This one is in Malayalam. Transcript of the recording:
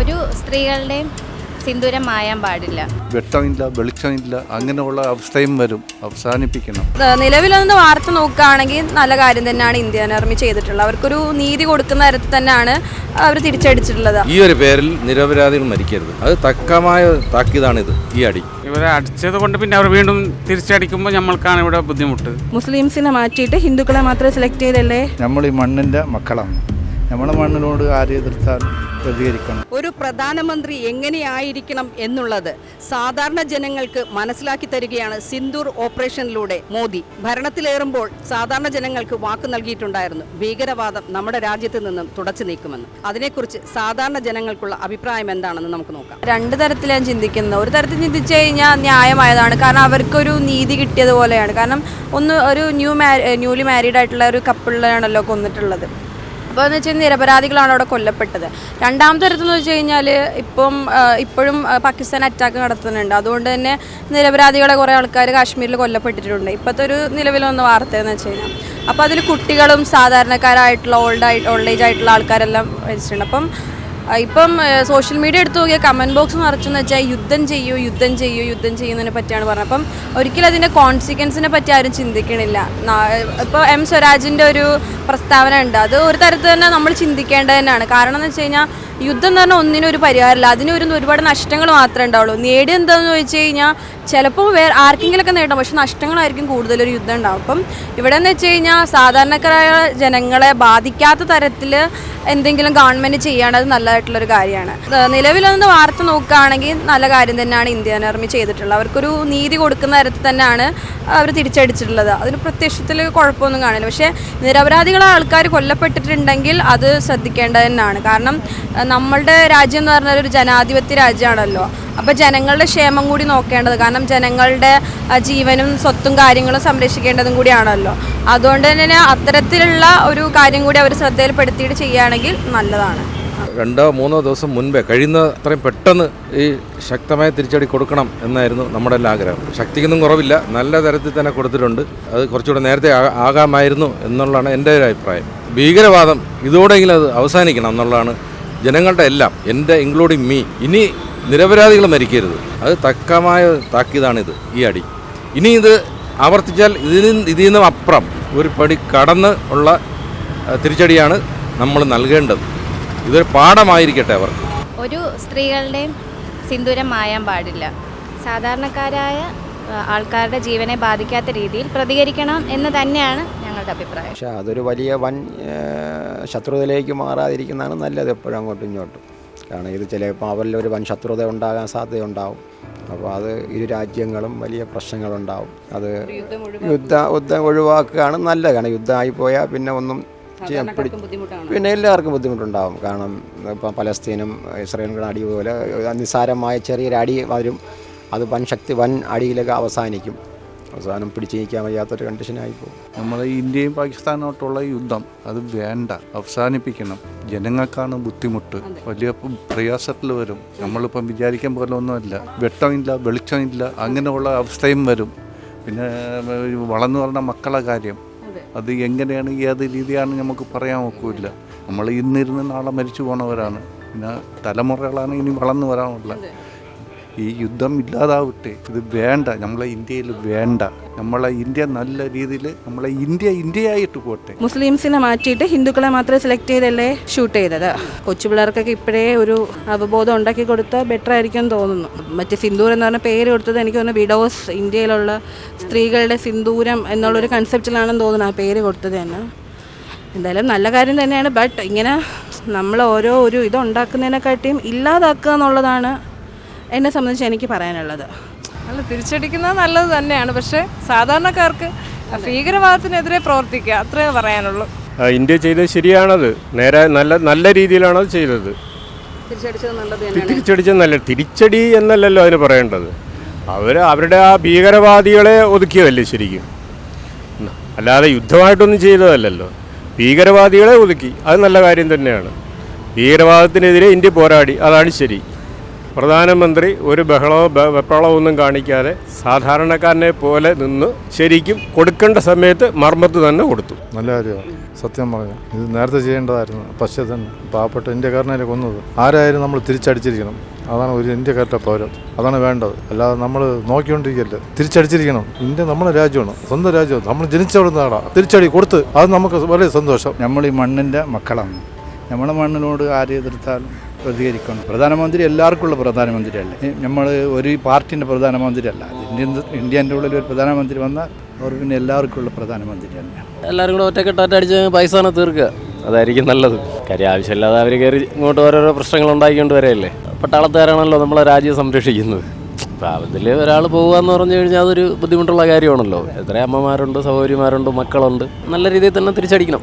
ഒരു സ്ത്രീകളുടെയും സിന്ദൂരം മായാൻ പാടില്ല. വെട്ടമില്ല വെളിച്ചമില്ല അങ്ങനെയുള്ള അവസ്ഥയും വരും. അവസാനിപ്പിക്കണം. നിലവിലൊന്ന് വാർത്ത നോക്കുകയാണെങ്കിൽ നല്ല കാര്യം തന്നെയാണ് ഇന്ത്യൻ ആർമി ചെയ്തിട്ടുള്ളത്. അവർക്കൊരു നീതി കൊടുക്കുന്ന തരത്തിൽ തന്നെയാണ് അവർ തിരിച്ചടിച്ചിട്ടുള്ളത്. ഈ ഒരു പേരിൽ നിരപരാധികൾ മരിക്കരുത്. അത് തക്കമായ താക്കീതാണിത്. ഈ അടി. ഇവരെ അടിച്ചത് കൊണ്ട് പിന്നെ അവർ വീണ്ടും തിരിച്ചടിക്കുമ്പോൾ നമ്മൾക്കാണ് ഇവിടെ ബുദ്ധിമുട്ട്. മുസ്ലിംസിനെ മാറ്റിയിട്ട് ഹിന്ദുക്കളെ മാത്രമേ സെലക്ട് ചെയ്തല്ലേ? നമ്മൾ ഈ മണ്ണിന്റെ മക്കളാണ്. നമ്മളെ മണ്ണിനോട് ആര് എതിർത്താൽ പ്രതികരിക്കണം. ഒരു പ്രധാനമന്ത്രി എങ്ങനെയായിരിക്കണം എന്നുള്ളത് സാധാരണ ജനങ്ങൾക്ക് മനസ്സിലാക്കി തരികയാണ് സിന്ദൂർ ഓപ്പറേഷനിലൂടെ മോദി. ഭരണത്തിലേറുമ്പോൾ സാധാരണ ജനങ്ങൾക്ക് വാക്ക് നൽകിയിട്ടുണ്ടായിരുന്നു. ഭീകരവാദം നമ്മുടെ രാജ്യത്ത് നിന്നും തുടച്ചു നീക്കുമെന്ന്. അതിനെക്കുറിച്ച് സാധാരണ ജനങ്ങൾക്കുള്ള അഭിപ്രായം എന്താണെന്ന് നമുക്ക് നോക്കാം. രണ്ട് തരത്തിൽ ഞാൻ ചിന്തിക്കുന്നത് ഒരു തരത്തിൽ ചിന്തിച്ചു കഴിഞ്ഞാൽ ന്യായമായതാണ്. കാരണം അവർക്കൊരു നീതി കിട്ടിയതുപോലെയാണ് കാരണം ഒന്ന് ഒരു ന്യൂ മാരി ന്യൂലി മാരീഡ് ആയിട്ടുള്ള ഒരു കപ്പിളിലാണല്ലോ കൊന്നിട്ടുള്ളത്. അപ്പോൾ എന്ന് വെച്ചാൽ നിരപരാധികളാണ് അവിടെ കൊല്ലപ്പെട്ടത്. രണ്ടാമത്തെ തരത്തിൽ എന്ന് വെച്ച് കഴിഞ്ഞാൽ ഇപ്പം ഇപ്പോഴും പാകിസ്ഥാൻ അറ്റാക്ക് നടത്തുന്നുണ്ട്. അതുകൊണ്ട് തന്നെ നിരപരാധികളെ കുറേ ആൾക്കാർ കാശ്മീരിൽ കൊല്ലപ്പെട്ടിട്ടുണ്ട്. ഇപ്പോഴത്തെ ഒരു നിലവിൽ വന്ന വാർത്ത എന്ന് വെച്ച് കഴിഞ്ഞാൽ അപ്പോൾ അതിൽ കുട്ടികളും സാധാരണക്കാരായിട്ടുള്ള ഓൾഡ് ആയിട്ട് ഓൾഡ് ഏജ് ആയിട്ടുള്ള ആൾക്കാരെല്ലാം വെച്ചിട്ടുണ്ട് അപ്പം ഇപ്പം സോഷ്യൽ മീഡിയ എടുത്തു നോക്കിയാൽ കമന്റ് ബോക്സ് നിറച്ചെന്ന് വെച്ചാൽ യുദ്ധം ചെയ്യൂ യുദ്ധം ചെയ്യൂ യുദ്ധം ചെയ്യുന്നതിനെ പറ്റിയാണ് പറഞ്ഞത്. അപ്പം ഒരിക്കലും അതിന്റെ കോൺസിക്വൻസിനെ പറ്റി ആരും ചിന്തിക്കണില്ല. ഇപ്പോൾ എം സ്വരാജിന്റെ ഒരു പ്രസ്താവന ഉണ്ട്. അത് ഒരു തരത്തിൽ തന്നെ നമ്മൾ ചിന്തിക്കേണ്ടത് തന്നെയാണ്. കാരണം എന്ന് വെച്ച് കഴിഞ്ഞാൽ യുദ്ധം എന്ന് പറഞ്ഞാൽ ഒന്നിനും ഒരു പരിഹാരമില്ല. അതിനൊരു ഒരുപാട് നഷ്ടങ്ങൾ മാത്രമേ ഉണ്ടാവുള്ളൂ. നേടിയ എന്താണെന്ന് ചോദിച്ചു കഴിഞ്ഞാൽ ചിലപ്പോൾ വേറെ ആർക്കെങ്കിലുമൊക്കെ നേടാം പക്ഷെ നഷ്ടങ്ങളായിരിക്കും കൂടുതൽ ഒരു യുദ്ധം ഉണ്ടാവും അപ്പം ഇവിടെ എന്ന് വെച്ച് കഴിഞ്ഞാൽ സാധാരണക്കാരായ ജനങ്ങളെ ബാധിക്കാത്ത തരത്തിൽ എന്തെങ്കിലും ഗവൺമെന്റ് ചെയ്യേണ്ടത് നല്ലതായിട്ടുള്ളൊരു കാര്യമാണ്. നിലവിലൊന്ന് വാർത്ത നോക്കുകയാണെങ്കിൽ നല്ല കാര്യം തന്നെയാണ് ഇന്ത്യൻ ആർമി ചെയ്തിട്ടുള്ളത്. അവർക്കൊരു നീതി കൊടുക്കുന്ന തരത്തിൽ തന്നെയാണ് അവർ തിരിച്ചടിച്ചിട്ടുള്ളത്. അതിന് പ്രത്യക്ഷത്തിൽ കുഴപ്പമൊന്നും കാണില്ല. പക്ഷേ നിരപരാധികളായ ആൾക്കാർ കൊല്ലപ്പെട്ടിട്ടുണ്ടെങ്കിൽ അത് ശ്രദ്ധിക്കേണ്ടത് തന്നെയാണ്. കാരണം നമ്മളുടെ രാജ്യം എന്ന് പറഞ്ഞാൽ ഒരു ജനാധിപത്യ രാജ്യമാണല്ലോ. അപ്പോൾ ജനങ്ങളുടെ ക്ഷേമം കൂടി നോക്കേണ്ടത് കാരണം ജനങ്ങളുടെ ജീവനും സ്വത്തും കാര്യങ്ങളും സംരക്ഷിക്കേണ്ടതും കൂടിയാണല്ലോ. അതുകൊണ്ട് തന്നെ അത്തരത്തിലുള്ള ഒരു കാര്യം കൂടി അവർ ശ്രദ്ധയിൽപ്പെടുത്തിയിട്ട് ചെയ്യുകയാണെങ്കിൽ നല്ലതാണ്. രണ്ടോ മൂന്നോ ദിവസം മുൻപേ കഴിയുന്ന അത്രയും പെട്ടെന്ന് ഈ ശക്തമായ തിരിച്ചടി കൊടുക്കണം എന്നായിരുന്നു നമ്മുടെ എല്ലാ ആഗ്രഹം. ശക്തിക്കൊന്നും കുറവില്ല നല്ല തരത്തിൽ തന്നെ കൊടുത്തിട്ടുണ്ട്. അത് കുറച്ചുകൂടെ നേരത്തെ ആകാമായിരുന്നു എന്നുള്ളതാണ് എന്റെ ഒരു അഭിപ്രായം. ഭീകരവാദം ഇതോടെങ്കിലും അത് അവസാനിക്കണം എന്നുള്ളതാണ് ജനങ്ങളുടെ എല്ലാം എന്റെ ഇൻക്ലൂഡിങ് മീ ഇനി നിരപരാധികൾ മരിക്കരുത്. അത് തക്കമായ താക്കീതാണിത് ഈ അടി. ഇനി ഇത് ആവർത്തിച്ചാൽ ഇതിൽ ഇതിൽ നിന്നും അപ്പുറം ഒരു പടി കടന്ന് ഉള്ള തിരിച്ചടിയാണ് നമ്മൾ നൽകേണ്ടത്. ഇതൊരു പാഠമായിരിക്കട്ടെ അവർക്ക്. ഒരു സ്ത്രീകളുടെയും സിന്ദൂരം മായാൻ പാടില്ല. സാധാരണക്കാരായ ആൾക്കാരുടെ ജീവനെ ബാധിക്കാത്ത രീതിയിൽ പ്രതികരിക്കണം എന്ന് തന്നെയാണ് ഞങ്ങളുടെ അഭിപ്രായം? പക്ഷേ അതൊരു വലിയ വൻ ശത്രുതയിലേക്ക് മാറാതിരിക്കുന്നതാണ് നല്ലത് എപ്പോഴും അങ്ങോട്ടും ഇങ്ങോട്ടും. കാരണം ഇത് ചിലപ്പോൾ അവരിൽ ഒരു വൻ ശത്രുത ഉണ്ടാകാൻ സാധ്യതയുണ്ടാവും. അപ്പോൾ അത് ഇരു രാജ്യങ്ങളും വലിയ പ്രശ്നങ്ങളുണ്ടാവും. അത് യുദ്ധ യുദ്ധം ഒഴിവാക്കുകയാണ് നല്ലത് കാരണം യുദ്ധമായി പോയാൽ പിന്നെ ഒന്നും ചെയ്യാൻ പിന്നെ എല്ലാവർക്കും ബുദ്ധിമുട്ടുണ്ടാവും. കാരണം ഇപ്പം പലസ്തീനും ഇസ്രയേലും കൂടെ അടി പോലെ നിസ്സാരമായ ചെറിയൊരു അടി വരും. അത് വൻ ശക്തി വൻ അടിയിലൊക്കെ അവസാനിക്കും. അവസാനം പിടിച്ചു നീക്കാൻ വയ്യാത്തൊരു കണ്ടീഷനായി പോകും നമ്മളെ ഇന്ത്യയും പാകിസ്ഥാനോട്ടുള്ള യുദ്ധം അത് വേണ്ട. അവസാനിപ്പിക്കണം. ജനങ്ങൾക്കാണ് ബുദ്ധിമുട്ട്. വലിയ പ്രയാസത്തിൽ വരും. നമ്മളിപ്പം വിചാരിക്കാൻ പോലെ ഒന്നുമല്ല വെട്ടമില്ല വെളിച്ചമില്ല അങ്ങനെയുള്ള അവസ്ഥയും വരും. പിന്നെ വളർന്നു പറഞ്ഞ മക്കളെ കാര്യം. അത്. എങ്ങനെയാണ് ഏത് രീതിയാണ് നമുക്ക് പറയാൻ ഒക്കില്ല. നമ്മൾ ഇന്നിരുന്ന് നാളെ മരിച്ചു പോണവരാണ്. പിന്നെ തലമുറകളാണ് ഇനി വളർന്നു വരാനുള്ളത്. ഈ യുദ്ധം ഇല്ലാതാവട്ടെ. ഇത് വേണ്ട. നമ്മളെ ഇന്ത്യയിൽ വേണ്ട. നമ്മളെ ഇന്ത്യ നല്ല രീതിയിൽ നമ്മളെ ഇന്ത്യ ഇന്ത്യയായിട്ട് പോട്ടെ. മുസ്ലിംസിനെ മാറ്റിയിട്ട് ഹിന്ദുക്കളെ മാത്രമേ സെലക്ട് ചെയ്തല്ലേ ഷൂട്ട് ചെയ്തത്? കൊച്ചു പിള്ളേർക്കൊക്കെ ഇപ്പോഴേ ഒരു അവബോധം ഉണ്ടാക്കി കൊടുത്താൽ ബെറ്റർ ആയിരിക്കും തോന്നുന്നു. മറ്റേ സിന്ദൂർ എന്ന് പറഞ്ഞ പേര് കൊടുത്തത് എനിക്ക് തോന്നുന്നു വിഡോസ് ഇന്ത്യയിലുള്ള സ്ത്രീകളുടെ സിന്ദൂരം എന്നുള്ളൊരു കൺസെപ്റ്റിലാണെന്ന് തോന്നുന്നു ആ പേര് കൊടുത്തത് തന്നെ. എന്തായാലും നല്ല കാര്യം തന്നെയാണ്. ബട്ട് ഇങ്ങനെ നമ്മൾ ഓരോ ഒരു ഇതുണ്ടാക്കുന്നതിനെക്കാട്ടിയും ഇല്ലാതാക്കുക എന്നുള്ളതാണ് എന്നെ സംബന്ധിച്ച് എനിക്ക് പറയാനുള്ളത്. അല്ല തിരിച്ചടിക്കുന്നത് നല്ലത് തന്നെയാണ്. പക്ഷേ സാധാരണക്കാർക്ക് ഭീകരവാദത്തിനെതിരെ പ്രവർത്തിക്കുക അത്രേ പറയാനുള്ളൂ. ഇന്ത്യ ചെയ്തത് ശരിയാണത്. നേരെ നല്ല നല്ല രീതിയിലാണ് അത് ചെയ്തത്. തിരിച്ചടിച്ചത് നല്ല തിരിച്ചടി എന്നല്ലല്ലോ അതിന് പറയേണ്ടത്. അവർ അവരുടെ ആ ഭീകരവാദികളെ ഒതുക്കിയതല്ലേ ശരിക്കും. അല്ലാതെ യുദ്ധമായിട്ടൊന്നും ചെയ്തതല്ലല്ലോ. ഭീകരവാദികളെ ഒതുക്കി. അത് നല്ല കാര്യം തന്നെയാണ്. ഭീകരവാദത്തിനെതിരെ ഇന്ത്യ പോരാടി. അതാണ് ശരി. പ്രധാനമന്ത്രി ഒരു ബഹളമോ വെപ്രളമോ ഒന്നും കാണിക്കാതെ സാധാരണക്കാരനെ പോലെ നിന്ന് ശരിക്കും കൊടുക്കേണ്ട സമയത്ത് മർമ്മത്ത് തന്നെ കൊടുത്തു. നല്ല കാര്യമാണ്. സത്യം പറഞ്ഞു ഇത് നേരത്തെ ചെയ്യേണ്ടതായിരുന്നു. പക്ഷെ തന്നെ പാവപ്പെട്ട ഇന്ത്യക്കാരനെ കൊന്നത്. ആരായാലും നമ്മൾ തിരിച്ചടിച്ചിരിക്കണം. അതാണ് ഒരു ഇന്ത്യക്കാരുടെ പൗരം അതാണ് വേണ്ടത്. അല്ലാതെ നമ്മൾ നോക്കിക്കൊണ്ടിരിക്കല്ലേ. തിരിച്ചടിച്ചിരിക്കണം. ഇന്ത്യ നമ്മുടെ രാജ്യമാണ്. സ്വന്തം രാജ്യമാണ്. നമ്മൾ ജനിച്ചവിടെ നാടാ തിരിച്ചടി കൊടുത്ത് അത് നമുക്ക് വളരെ സന്തോഷം. നമ്മൾ ഈ മണ്ണിന്റെ മക്കളാണ്. നമ്മുടെ മണ്ണിനോട് ആര് എതിർത്താലും പ്രതികരിക്കണം. പ്രധാനമന്ത്രി എല്ലാവർക്കുള്ള പ്രധാനമന്ത്രിയല്ലേ? നമ്മൾ ഒരു പാർട്ടിന്റെ പ്രധാനമന്ത്രി അല്ല ഇന്ത്യൻ ഇന്ത്യന്റെ ഉള്ളിൽ ഒരു പ്രധാനമന്ത്രി വന്നാൽ അവർ പിന്നെ എല്ലാവർക്കുള്ള പ്രധാനമന്ത്രി തന്നെ എല്ലാവരും കൂടെ ഒറ്റക്കെട്ടായിട്ട് അടിച്ച് പൈസ തീർക്കുക. അതായിരിക്കും നല്ലത്. കാര്യം ആവശ്യമില്ലാതെ അവർ കയറി ഇങ്ങോട്ട് ഓരോരോ പ്രശ്നങ്ങൾ ഉണ്ടാക്കിക്കൊണ്ട് വരെയല്ലേ? പട്ടാളത്തുകാരാണല്ലോ നമ്മളെ രാജ്യം സംരക്ഷിക്കുന്നത്. അപ്പോൾ അതിൽ ഒരാൾ പോകുക എന്ന് പറഞ്ഞു കഴിഞ്ഞാൽ അതൊരു ബുദ്ധിമുട്ടുള്ള കാര്യമാണല്ലോ. എത്ര അമ്മമാരുണ്ട് സഹോദരിമാരുണ്ട് മക്കളുണ്ട്. നല്ല രീതിയിൽ തന്നെ തിരിച്ചടിക്കണം.